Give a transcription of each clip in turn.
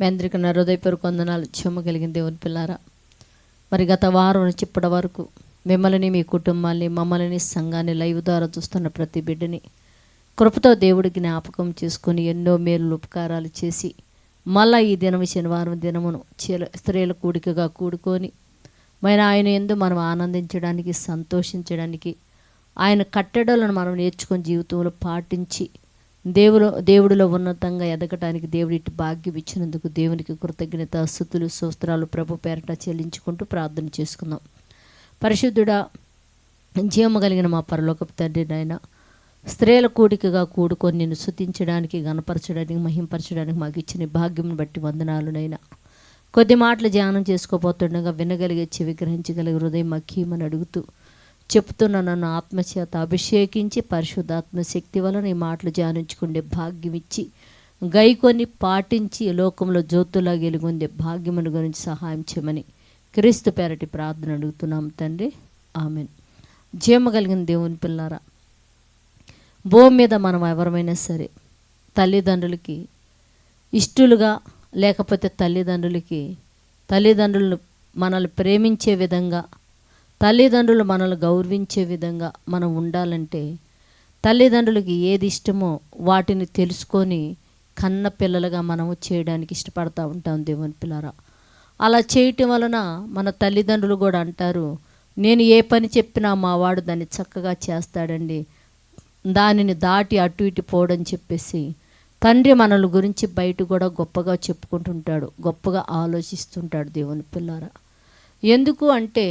మీ అందరికీ నా హృదయపూర్వక వందనాలు. చెమ్మ కలిగిన దేవుని పిల్లారా మరి గత వారం నుంచి ఇప్పటి వరకు మిమ్మల్ని మీ కుటుంబాన్ని మమ్మల్ని సంఘాన్ని లైవ్ ద్వారా చూస్తున్న ప్రతి బిడ్డని కృపతో దేవుడి జ్ఞాపకం చేసుకొని ఎన్నో మేలు ఉపకారాలు చేసి మళ్ళా ఈ దినం శనివారం దినమును చీల స్త్రీల కూడికగా కూడుకొని మరి ఆయన ఎందు మనం ఆనందించడానికి సంతోషించడానికి ఆయన కట్టడలను మనం నేర్చుకుని జీవితంలో పాటించి దేవుడు దేవుడిలో ఉన్నతంగా ఎదగటానికి దేవుడి ఇటు భాగ్యం ఇచ్చినందుకు దేవునికి కృతజ్ఞత స్థుతులు సూస్త్రాలు ప్రభు పేరట చెల్లించుకుంటూ ప్రార్థన చేసుకుందాం. పరిశుద్ధుడా జీవము కలిగిన మా పరలోకపు తండ్రి నాయన స్త్రీల కూడికగా కూడుకొని నిన్ను శుతించడానికి గణపరచడానికి మహింపరచడానికి మాకు ఇచ్చిన భాగ్యం బట్టి వందనాలునైనా కొద్ది మాటలు ధ్యానం చేసుకోబోతుండగా వినగలిగే చెవి గ్రహించగలిగే హృదయం మక్కీమని అడుగుతూ చెప్తున్న నన్ను ఆత్మచేత అభిషేకించి పరిశుద్ధాత్మ శక్తి వలన ఈ మాటలు ధ్యానించుకునే భాగ్యం ఇచ్చి గైకొని పాటించి లోకంలో జ్యోతులా గెలుగొందే భాగ్యమును గురించి సహాయం చేయమని క్రీస్తు పేరటి ప్రార్థన అడుగుతున్నాం తండ్రి. ఆమెన్. జీమ కలిగిన దేవుని పిల్లారా భూమి మీద మనం ఎవరమైనా సరే తల్లిదండ్రులకి ఇష్టలుగా లేకపోతే తల్లిదండ్రులకి తల్లిదండ్రులను మనల్ని ప్రేమించే విధంగా తల్లిదండ్రులు మనల్ని గౌరవించే విధంగా మనం ఉండాలంటే తల్లిదండ్రులకి ఏది ఇష్టమో వాటిని తెలుసుకొని కన్న పిల్లలుగా మనము చేయడానికి ఇష్టపడతా ఉంటాం దేవుని పిల్లరా. అలా చేయటం వలన మన తల్లిదండ్రులు కూడా అంటారు నేను ఏ పని చెప్పినా మా వాడు దాన్ని చక్కగా చేస్తాడండి. దానిని దాటి అటు ఇటు పోవడం చెప్పేసి తండ్రి మనల గురించి బయట కూడా గొప్పగా చెప్పుకుంటుంటాడు గొప్పగా ఆలోచిస్తుంటాడు దేవుని పిల్లారా. ఎందుకు అంటే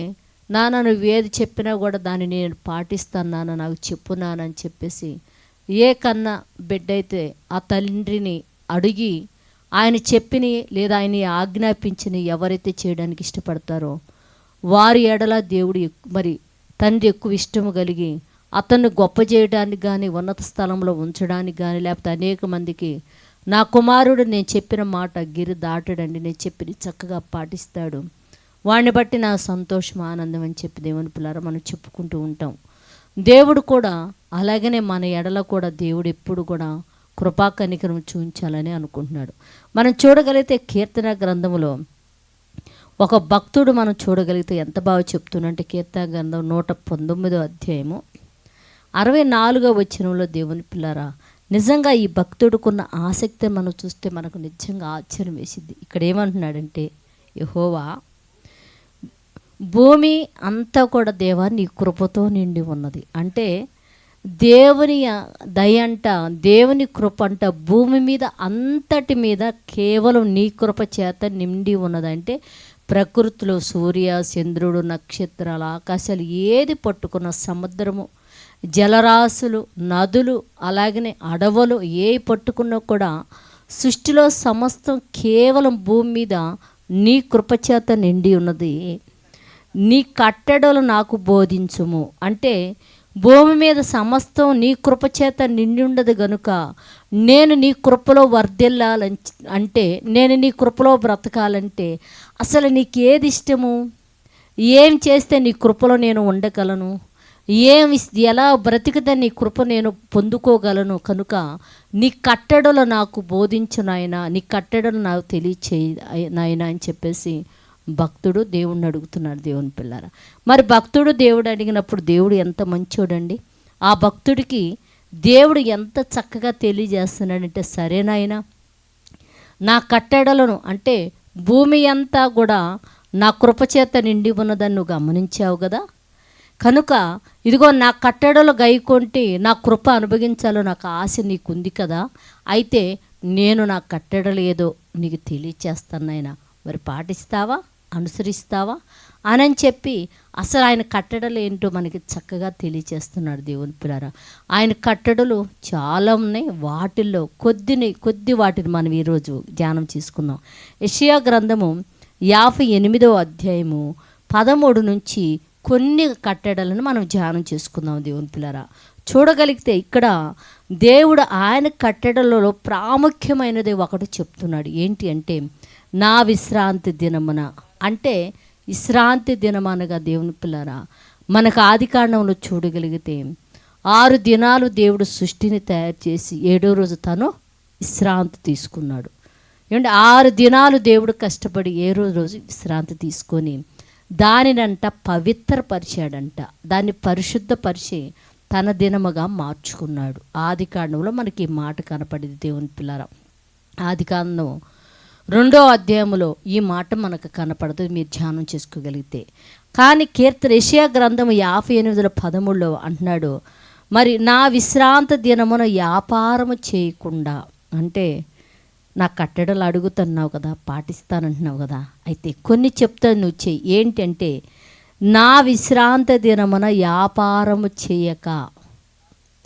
నాన్న నువ్వు ఏది చెప్పినా కూడా దాన్ని నేను పాటిస్తాను నాన్న నాకు చెప్పు చెప్పేసి ఏ కన్నా బిడ్డ అయితే ఆ తండ్రిని అడిగి ఆయన చెప్పిన లేదా ఆయన ఆజ్ఞాపించిన ఎవరైతే చేయడానికి ఇష్టపడతారో వారి ఎడల దేవుడు మరి తండ్రి ఎక్కువ ఇష్టము కలిగి అతన్ని గొప్ప చేయడానికి కానీ ఉన్నత స్థలంలో ఉంచడానికి కానీ లేకపోతే అనేక మందికి నా కుమారుడు నేను చెప్పిన మాట గిరి దాటడండి నేను చెప్పిన చక్కగా పాటిస్తాడు. వాడిని బట్టి నా సంతోషం ఆనందం అని చెప్పి దేవుని పిల్లరా మనం చెప్పుకుంటూ ఉంటాం. దేవుడు కూడా అలాగనే మన ఎడల కూడా దేవుడు ఎప్పుడు కూడా కృపా కనికరం చూపించాలని అనుకుంటున్నాడు. మనం చూడగలిగితే కీర్తన గ్రంథములో ఒక భక్తుడు మనం చూడగలిగితే ఎంత బాగా చెప్తున్నంటే కీర్తన గ్రంథం నూట పంతొమ్మిదో అధ్యాయము అరవై నాలుగో వచనంలో దేవుని పిల్లరా నిజంగా ఈ భక్తుడుకున్న ఆసక్తి మనం చూస్తే మనకు నిజంగా ఆశ్చర్యం వేసింది. ఇక్కడ ఏమంటున్నాడంటే యహోవా భూమి అంతా కూడా దేవా నీ కృపతో నిండి ఉన్నది. అంటే దేవుని దయ అంట దేవుని కృప అంట భూమి మీద అంతటి మీద కేవలం నీ కృప చేత నిండి ఉన్నదంటే ప్రకృతిలో సూర్య చంద్రుడు నక్షత్రాలు ఆకాశాలు ఏది పట్టుకున్న సముద్రము జలరాశులు నదులు అలాగనే అడవులు ఏ పట్టుకున్నా కూడా సృష్టిలో సమస్తం కేవలం భూమి మీద నీ కృపచేత నిండి ఉన్నది. నీ కట్టడలు నాకు బోధించుము. అంటే భూమి మీద సమస్తం నీ కృపచేత నిండుండదు గనుక నేను నీ కృపలో వర్ధిల్లాలని అంటే నేను నీ కృపలో బ్రతకాలంటే అసలు నీకు ఏది ఇష్టము? ఏం చేస్తే నీ కృపలో నేను ఉండగలను? ఏం ఎలా బ్రతికితే నీ కృప నేను పొందుకోగలను? కనుక నీ కట్టడలు నాకు బోధించు నాయన నీ కట్టడలు నాకు తెలియచేయి నాయన అని చెప్పేసి భక్తుడు దేవుణ్ణి అడుగుతున్నాడు దేవుని పిల్లర. మరి భక్తుడు దేవుడు అడిగినప్పుడు దేవుడు ఎంత మంచోడండి? ఆ భక్తుడికి దేవుడు ఎంత చక్కగా తెలియజేస్తున్నాడంటే సరేనాయనా నా కట్టడలను అంటే భూమి అంతా కూడా నా కృపచేత నిండి ఉన్నదని నువ్వు గమనించావు కదా? కనుక ఇదిగో నా కట్టడలు గైకొంటి నా కృప అనుభవించాలో నాకు ఆశ నీకుంది కదా? అయితే నేను నా కట్టడలు ఏదో నీకు తెలియచేస్తాను నాయనా. మరి పాటిస్తావా? అనుసరిస్తావా? అని చెప్పి అసలు ఆయన కట్టడలు ఏంటో మనకి చక్కగా తెలియచేస్తున్నాడు దేవుని పిల్లరా. ఆయన కట్టడలు చాలా ఉన్నాయి. వాటిల్లో కొద్దిని కొద్ది వాటిని మనం ఈరోజు ధ్యానం చేసుకుందాం. యషియా గ్రంథము యాభై ఎనిమిదవ అధ్యాయము పదమూడు నుంచి కొన్ని కట్టడలను మనం ధ్యానం చేసుకుందాం దేవుని పిల్లరా. చూడగలిగితే ఇక్కడ దేవుడు ఆయన కట్టడలలో ప్రాముఖ్యమైనది ఒకటి చెప్తున్నాడు. ఏంటి అంటే నా విశ్రాంతి దినమున. అంటే విశ్రాంతి దినమనగా దేవుని పిల్లరా మనకు ఆది కాండంలో చూడగలిగితే ఆరు దినాలు దేవుడు సృష్టిని తయారు చేసి ఏడో రోజు తను విశ్రాంతి తీసుకున్నాడు. ఏమంటే ఆరు దినాలు దేవుడు కష్టపడి ఏ రోజు రోజు విశ్రాంతి తీసుకొని దానినంట పవిత్రపరిచాడంట. దాన్ని పరిశుద్ధపరిచి తన దినముగా మార్చుకున్నాడు. ఆది కాండంలో మనకి ఈ మాట కనపడింది దేవుని పిల్లర. ఆది కాండం రెండో అధ్యాయంలో ఈ మాట మనకు కనపడదు మీరు ధ్యానం చేసుకోగలిగితే. కానీ కీర్తన ఏషియా గ్రంథం యాభై ఎనిమిదిలో పదమూడులో అంటున్నాడు మరి నా విశ్రాంత దినమున వ్యాపారము చేయకుండా అంటే నా కట్టడలు అడుగుతున్నావు కదా పాటిస్తానంటున్నావు కదా. అయితే కొన్ని చెప్తాను నువ్వు చెయ్యి. ఏంటంటే నా విశ్రాంత దినమున వ్యాపారము చేయక.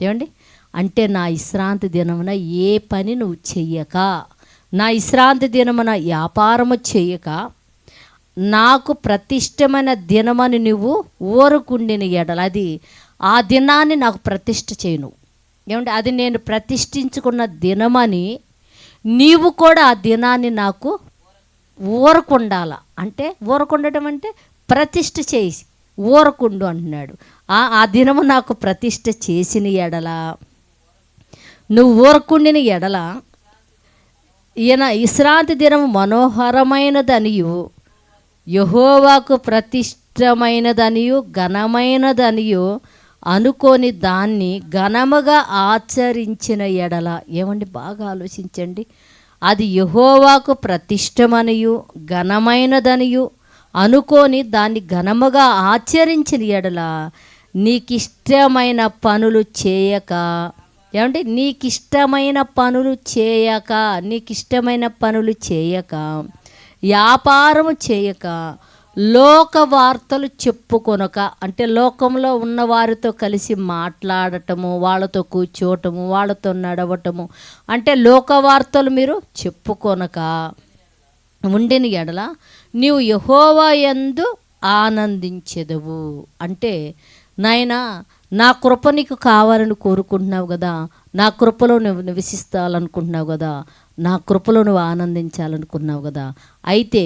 ఏమండి? అంటే నా విశ్రాంతి దినమున ఏ పని నువ్వు చెయ్యక. నా విశ్రాంతి దినమున వ్యాపారము చేయక నాకు ప్రతిష్టమైన దినమని నువ్వు ఊరుకుండిన ఎడల. అది ఆ దినాన్ని నాకు ప్రతిష్ట చేయను. ఏమంటే అది నేను ప్రతిష్ఠించుకున్న దినమని నీవు కూడా ఆ దినాన్ని నాకు ఊరకుండాల. అంటే ఊరకుండటం అంటే ప్రతిష్ఠ చేసి ఊరకుండు అంటున్నాడు. ఆ ఆ దినము నాకు ప్రతిష్ఠ చేసిన ఎడల. నువ్వు ఊరకుండిన ఎడల ఈయన విశ్రాంతి దినం మనోహరమైనదనియు. యహోవాకు ప్రతిష్టమైనదనియు ఘనమైనదనియు అనుకోని దాన్ని ఘనముగా ఆచరించిన ఎడల. ఏమండి? బాగా ఆలోచించండి. అది యహోవాకు ప్రతిష్టమనియు ఘనమైనదనియు అనుకోని దాన్ని ఘనముగా ఆచరించిన ఎడల. నీకిష్టమైన పనులు చేయక ఏమంటే నీకిష్టమైన పనులు చేయక నీకిష్టమైన పనులు చేయక వ్యాపారము చేయక లోక వార్తలు చెప్పుకొనక అంటే లోకంలో ఉన్న వారితో కలిసి మాట్లాడటము వాళ్ళతో కూర్చోవటము వాళ్ళతో నడవటము అంటే లోక వార్తలు మీరు చెప్పుకొనక ఉండిన ఎడల నీవు యహోవా ఎందు ఆనందించెదవు. అంటే నాయనా నా కృప నీకు కావాలని కోరుకుంటున్నావు కదా నా కృపలో నువ్వు నివసిస్తాలనుకుంటున్నావు కదా నా కృపలో నువ్వు ఆనందించాలనుకున్నావు కదా. అయితే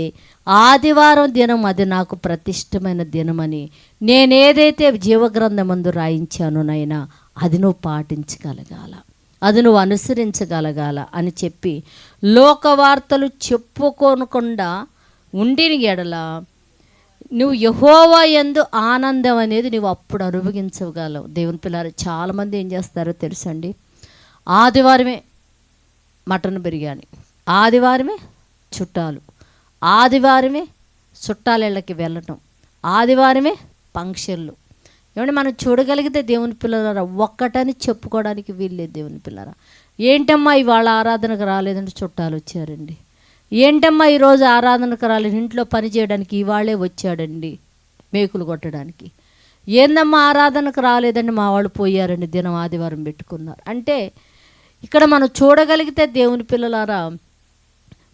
ఆదివారం దినం అది నాకు ప్రతిష్టమైన దినమని నేనేదైతే జీవగ్రంథమందు రాయించానో నైనా అది నువ్వు పాటించగలగాల అది నువ్వు అనుసరించగలగాల అని చెప్పి లోక వార్తలు చెప్పుకోనకుండా ఉండిన ఎడల నువ్వు యహోవా ఎందు ఆనందం అనేది నువ్వు అప్పుడు అనుభవించగలవు. దేవుని పిల్లలు చాలామంది ఏం చేస్తారో తెలుసండి? ఆదివారమే మటన్ బిర్యానీ ఆదివారమే చుట్టాలు ఆదివారమే చుట్టాలిళ్ళకి వెళ్ళటం ఆదివారమే ఫంక్షన్లు. ఏమంటే మనం చూడగలిగితే దేవుని పిల్లల ఒక్కటని చెప్పుకోవడానికి వీల్లేదు దేవుని పిల్లరా ఏంటమ్మా ఇవాళ ఆరాధనకు రాలేదంటే చుట్టాలు వచ్చారండి? ఏంటమ్మా ఈరోజు ఆరాధనకు రాలేదు ఇంట్లో పని చేయడానికి ఇవాళే వచ్చాడండి మేకులు కొట్టడానికి. ఏందమ్మా ఆరాధనకు రాలేదండి మా వాళ్ళు పోయారండి దినం ఆదివారం పెట్టుకున్నారు. అంటే ఇక్కడ మనం చూడగలిగితే దేవుని పిల్లలారా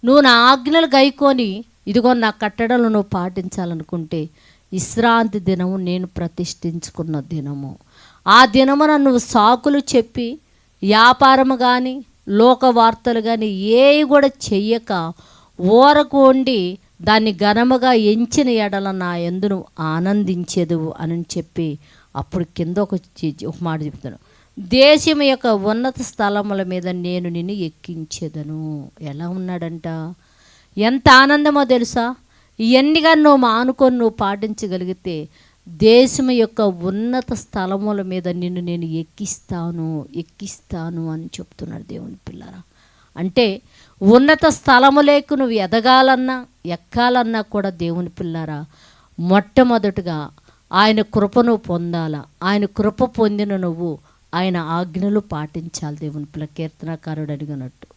నువ్వు నా ఆజ్ఞలు గైకొని ఇదిగో నా కట్టడలు నువ్వు పాటించాలనుకుంటే విశ్రాంతి దినము నేను ప్రతిష్ఠించుకున్న దినము. ఆ దినమున నువ్వు సాకులు చెప్పి వ్యాపారము కానీ లోక వార్తలు కానీ ఏవి కూడా చెయ్యక ఊరకు వండి దాన్ని ఘనముగా ఎంచిన ఎడల నా ఎందును ఆనందించేదు అని చెప్పి అప్పుడు కింద ఒక ఒక మాట చెప్తాను దేశం యొక్క ఉన్నత స్థలముల మీద నేను నిన్ను ఎక్కించేదను. ఎలా ఉన్నాడంట? ఎంత ఆనందమో తెలుసా? ఇవన్నీగా నువ్వు మానుకొని నువ్వు పాటించగలిగితే దేశం యొక్క ఉన్నత స్థలముల మీద నిన్ను నేను ఎక్కిస్తాను ఎక్కిస్తాను అని చెప్తున్నాడు దేవుని పిల్లరా. అంటే ఉన్నత స్థలములేకు నువ్వు ఎదగాలన్నా ఎక్కాలన్నా కూడా దేవుని పిల్లారా మొట్టమొదటిగా ఆయన కృపను పొందాలా. ఆయన కృప పొందిన నువ్వు ఆయన ఆజ్ఞలు పాటించాలి దేవుని పిల్ల. కీర్తనకారుడు అడిగినట్టు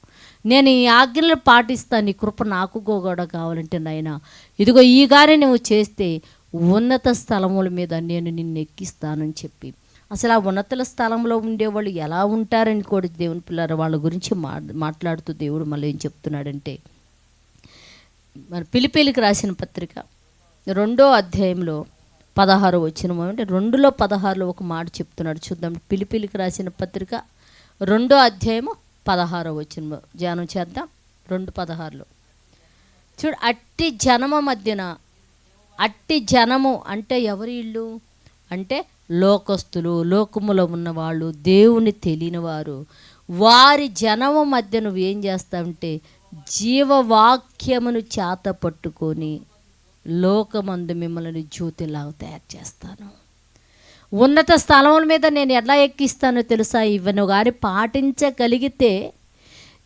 నేను ఈ ఆజ్ఞలు పాటిస్తాను నీ కృప నాకు కూడా కావాలంటే నాయన ఇదిగో ఈ గారి నువ్వు చేస్తే ఉన్నత స్థలముల మీద నేను నిన్ను ఎక్కిస్తానని చెప్పి. అసలు ఆ ఉన్నత స్థలంలో ఉండేవాళ్ళు ఎలా ఉంటారని కూడా దేవుని పిల్లలు వాళ్ళ గురించి మా మాట్లాడుతూ దేవుడు మళ్ళీ ఏం చెప్తున్నాడంటే మరి పిలిపిలికి రాసిన పత్రిక రెండో అధ్యాయంలో పదహారు వచ్చిన అంటే రెండులో పదహారులో ఒక మాట చెప్తున్నాడు. చూద్దాం పిలిపిలికి రాసిన పత్రిక రెండో అధ్యాయము పదహారో వచ్చిన ధ్యానం చేద్దాం రెండు పదహారులో. చూడు అట్టి జనమ మధ్యన అట్టి జనము అంటే ఎవరి ఇల్లు? అంటే లోకస్తులు లోకములో ఉన్నవాళ్ళు దేవుని తెలియనివారు. వారి జనము మధ్య నువ్వు ఏం చేస్తావంటే జీవవాక్యమును చేత పట్టుకొని లోకమందు మిమ్మల్ని జ్యోతిలాగా తయారు చేస్తాను. ఉన్నత స్థలముల మీద నేను ఎలా ఎక్కిస్తానో తెలుసా? ఇవన్నీ గారి పాటించగలిగితే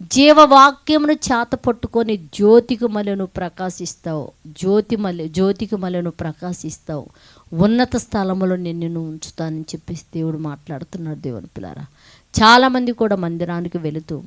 జీవవాక్యమును చేత పట్టుకొని జ్యోతికి మళ్ళీ ప్రకాశిస్తావు. జ్యోతి మళ్ళీ జ్యోతికి మళ్ళీ ప్రకాశిస్తావు. ఉన్నత స్థలములో నేను నిన్ను ఉంచుతానని చెప్పేసి దేవుడు మాట్లాడుతున్నాడు దేవుని పిల్లారా. చాలామంది కూడా మందిరానికి వెళుతూ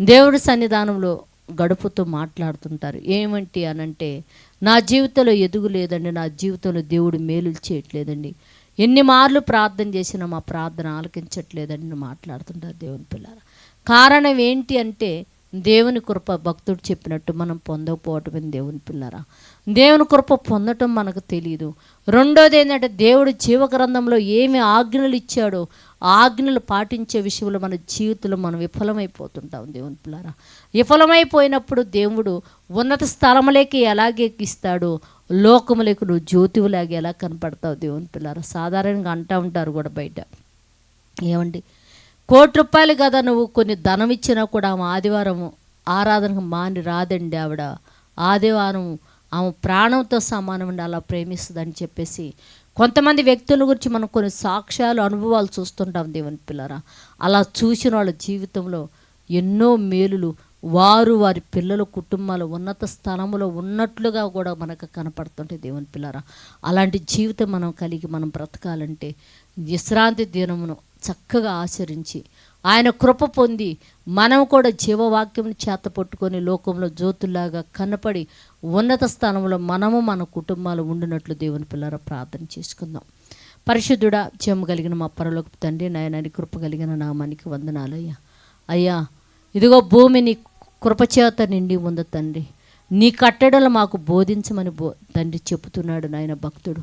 దేవుడి సన్నిధానంలో గడుపుతూ మాట్లాడుతుంటారు. ఏమంటి అనంటే నా జీవితంలో ఎదుగు లేదండి నా జీవితంలో దేవుడు మేలులు చేయట్లేదండి. ఎన్ని మార్లు ప్రార్థన చేసినా మా ప్రార్థన ఆలకించట్లేదని మాట్లాడుతుంటారు దేవుని పిల్లలు కారణం ఏంటి అంటే దేవుని కృప భక్తుడు చెప్పినట్టు మనం పొందకపోవటమే దేవుని పిల్లరా. దేవుని కృప పొందటం మనకు తెలియదు రెండోది ఏంటంటే దేవుడు జీవగ్రంథంలో ఏమి ఆజ్ఞలు ఇచ్చాడో ఆజ్ఞలు పాటించే విషయంలో మన జీవితంలో మనం విఫలమైపోతుంటాం దేవుని పిల్లరా. విఫలమైపోయినప్పుడు దేవుడు ఉన్నత స్థలములేకి ఎలాగే ఎక్కిస్తాడో? లోకములకు నువ్వు జ్యోతివులాగా ఎలా కనపడతావు దేవుని పిల్లరా? సాధారణంగా అంటూ ఉంటారు కూడా బయట. ఏమండి? కోటి రూపాయలు కదా నువ్వు కొన్ని ధనం ఇచ్చినా కూడా ఆమె ఆదివారం ఆరాధనకు మాని రాదండి ఆవిడ. ఆదివారం ఆమె ప్రాణంతో సమానమండి అలా ప్రేమిస్తుందని చెప్పేసి కొంతమంది వ్యక్తుల గురించి మనం కొన్ని సాక్ష్యాలు అనుభవాలు చూస్తుంటాం దేవుని పిల్లరా. అలా చూసిన వాళ్ళ జీవితంలో ఎన్నో మేలులు వారు వారి పిల్లల కుటుంబాలు ఉన్నత స్థలంలో ఉన్నట్లుగా కూడా మనకు కనపడుతుంటాయి దేవుని పిల్లరా. అలాంటి జీవితం మనం కలిగి మనం బ్రతకాలంటే విశ్రాంతి దినమును చక్కగా ఆచరించి ఆయన కృప పొంది మనం కూడా జీవవాక్యం చేత పట్టుకొని లోకంలో జ్యోతుల్లాగా కనపడి ఉన్నత స్థానంలో మనము మన కుటుంబాలు ఉండినట్లు దేవుని పిల్లర ప్రార్థన చేసుకుందాం. పరిశుద్ధుడా చెమ్మ కలిగిన మా పరలోకి తండ్రి నాయనని కృప కలిగిన నామానికి వందనాలు అయ్యా. ఇదిగో భూమి నీ కృపచేత నిండి ఉంది తండ్రి. నీ కట్టడలు మాకు బోధించమని బో తండ్రి చెబుతున్నాడు నాయన భక్తుడు.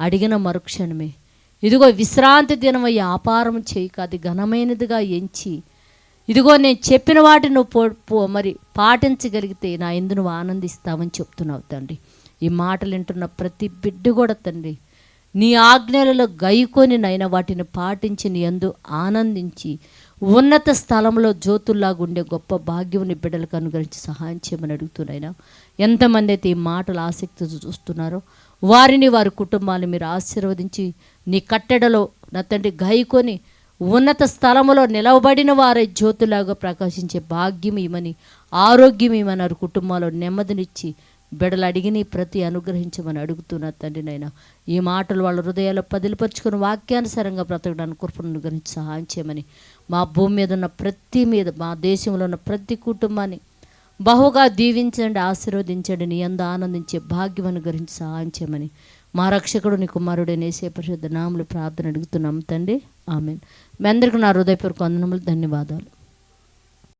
అడిగిన మరుక్షణమే ఇదిగో విశ్రాంతి దినం వ్యాపారం చేయక అది ఘనమైనదిగా ఎంచి ఇదిగో నేను చెప్పిన వాటిని పో పో- మరి పాటించగలిగితే నా ఎందు నువ్వు ఆనందిస్తావని చెప్తున్నావు తండ్రి. ఈ మాటలు వింటున్న ప్రతి బిడ్డ కూడా తండ్రి నీ ఆజ్ఞలలో గైకొని నైనా వాటిని పాటించి నీ ఎందు ఆనందించి ఉన్నత స్థలంలో జ్యోతుల్లాగా ఉండే గొప్ప భాగ్యంని బిడ్డలకు అనుగ్రహించి సహాయం చేయమని అడుగుతున్నాయినా. ఎంతమంది అయితే ఈ మాటలు ఆసక్తి చూస్తున్నారో వారిని వారి కుటుంబాన్ని మీరు ఆశీర్వదించి నీ కట్టడలో నా తండ్రి గైకొని ఉన్నత స్థలములో నిలవబడిన వారే జ్యోతులాగా ప్రకాశించే భాగ్యం ఇమని ఆరోగ్యం ఇమని వారి కుటుంబాల్లో నెమ్మదినిచ్చి బిడలు అడిగిని ప్రతి అనుగ్రహించమని అడుగుతున్నా తండ్రి నైనా ఈ మాటలు వాళ్ళ హృదయాల్లో పదిలిపరుచుకుని వాక్యానుసారంగా బ్రతకడానికి కృపను గురించి సహాయం చేయమని మా భూమి మీద ఉన్న ప్రతి మీద మా దేశంలో ఉన్న ప్రతి కుటుంబాన్ని బహుగా దీవించండి ఆశీర్వదించండి నీ అంద ఆనందించే భాగ్యం గురించి సహాయం చేయమని మా రక్షకుడు నీ కుమారుడే నేసే పరిశుద్ధ నాములు ప్రార్థన అడుగుతున్నాం తండ్రి. ఆమెన్. మీ అందరికీ నా హృదయపూర్వక వందనములు ధన్యవాదాలు.